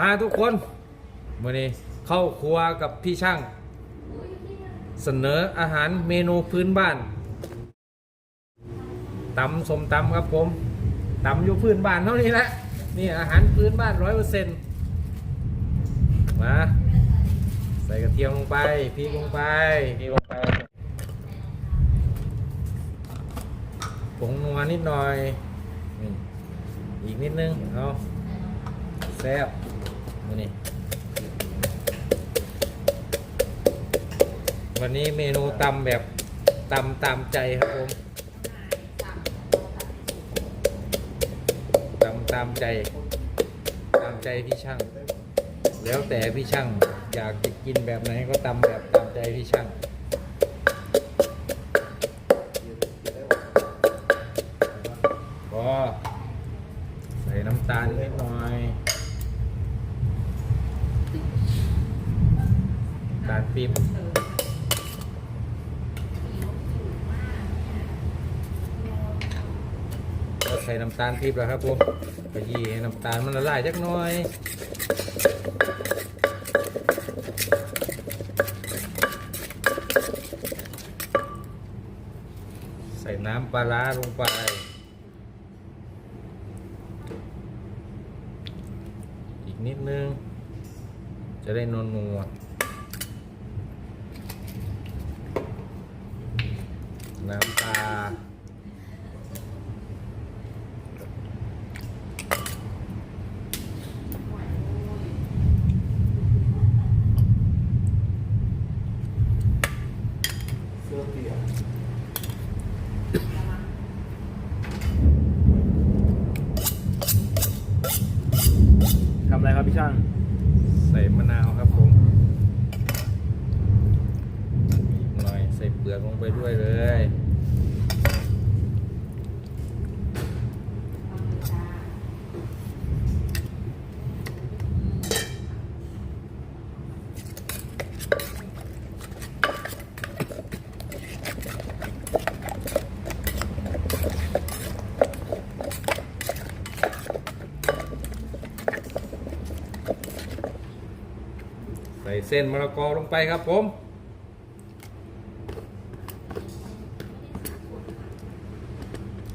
มาทุกคนวันนี้เข้าครัวกับพี่ช่าง เสนออาหารเมนูพื้นบ้านตำสมตำครับผมตำอยู่พื้นบ้านเท่านี้แหละนี่อาหารพื้นบ้านร้อยเปอร์เซ็นต์มาใส่กระเทียมลงไปพริกลงไปพริกลงไปผงนัวนิดหน่อย อีกนิดนึงเอาแซ่บ นี่วันนี้เมนูตำแบบตำตามใจครับผมตำตามใจ ตามใจพี่ช่าง แล้วแต่พี่ช่างอยากจะกินแบบไหนก็ตำแบบตามใจพี่ช่างก็ใส่น้ำตาลนิดหน่อยน้ำ ตาลปี๊บใส่น้ำตาลปี๊บแล้วครับผมกะยี่น้ำตาลมันละลายจักหน่อยใส่น้ำปลาร้าลงไป อีกนิดนึง จะได้นวลนัว น้ำปลาทำอะไรครับพี่ช่าง ใส่มะนาวครับผมอีกหน่อยใส่เป ลือกลงไปด้วยเลยใส่เส้นมะละกอลงไปครับผม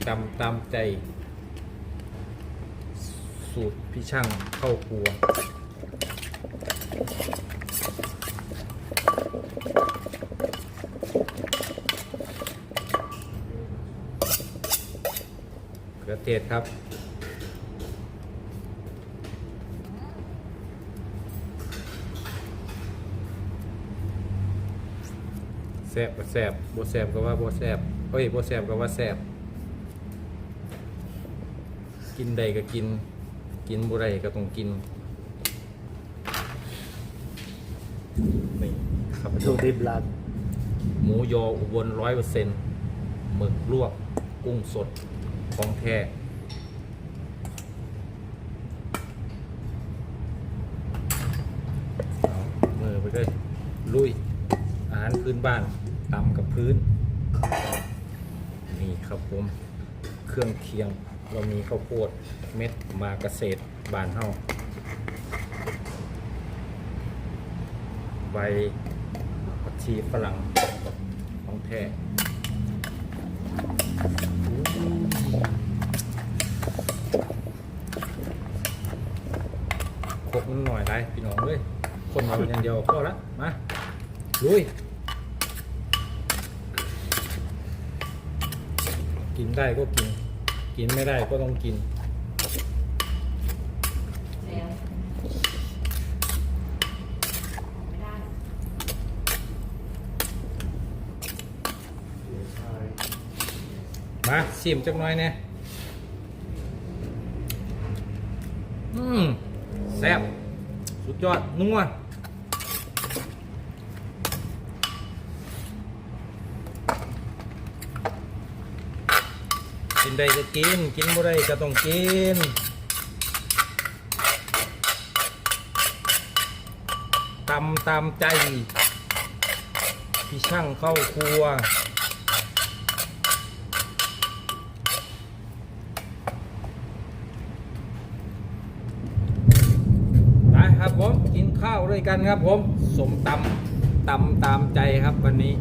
ตำตามใจ สูตรพี่ช่างเข้าครัวเกลือเทศครับแซบก็แซบบ่แซบก็ว่าบ่แซบเฮ้ยบ่แซบก็ว่าแซบ กินใดก็กิน กินบ่ได้ก็ต้องกินนี่ครับดูดิบลัดหมูยออุบลร้อยเปอร์เซ็นต์หมึกลวก กุ้งสดของแท้เอามือไปเลยลุย อาหารพื้นบ้านตำกับพื้น นี่ครับผม เครื่องเคียง เรามีข้าวโพดเม็ดมาเกษตรบานเฮาใบผักชีฝรั่งของแท้ครบมันหน่อยไรพี่น้องเลยคนเราอย่างเดียวก็ละมาลุยกินได้ก็กิน กินไม่ได้ก็ต้องกิน มาชิมจักหน่อยเนี่ยอืมแซ่บ สุดยอด นัว ได้ก็กิน กินบ่ได้ก็ต้องกินตำตามใจ พี่ช่างเข้าครัวไปครับผม กินข้าวด้วยกันครับผม สมตำตำตามใจครับวันนี้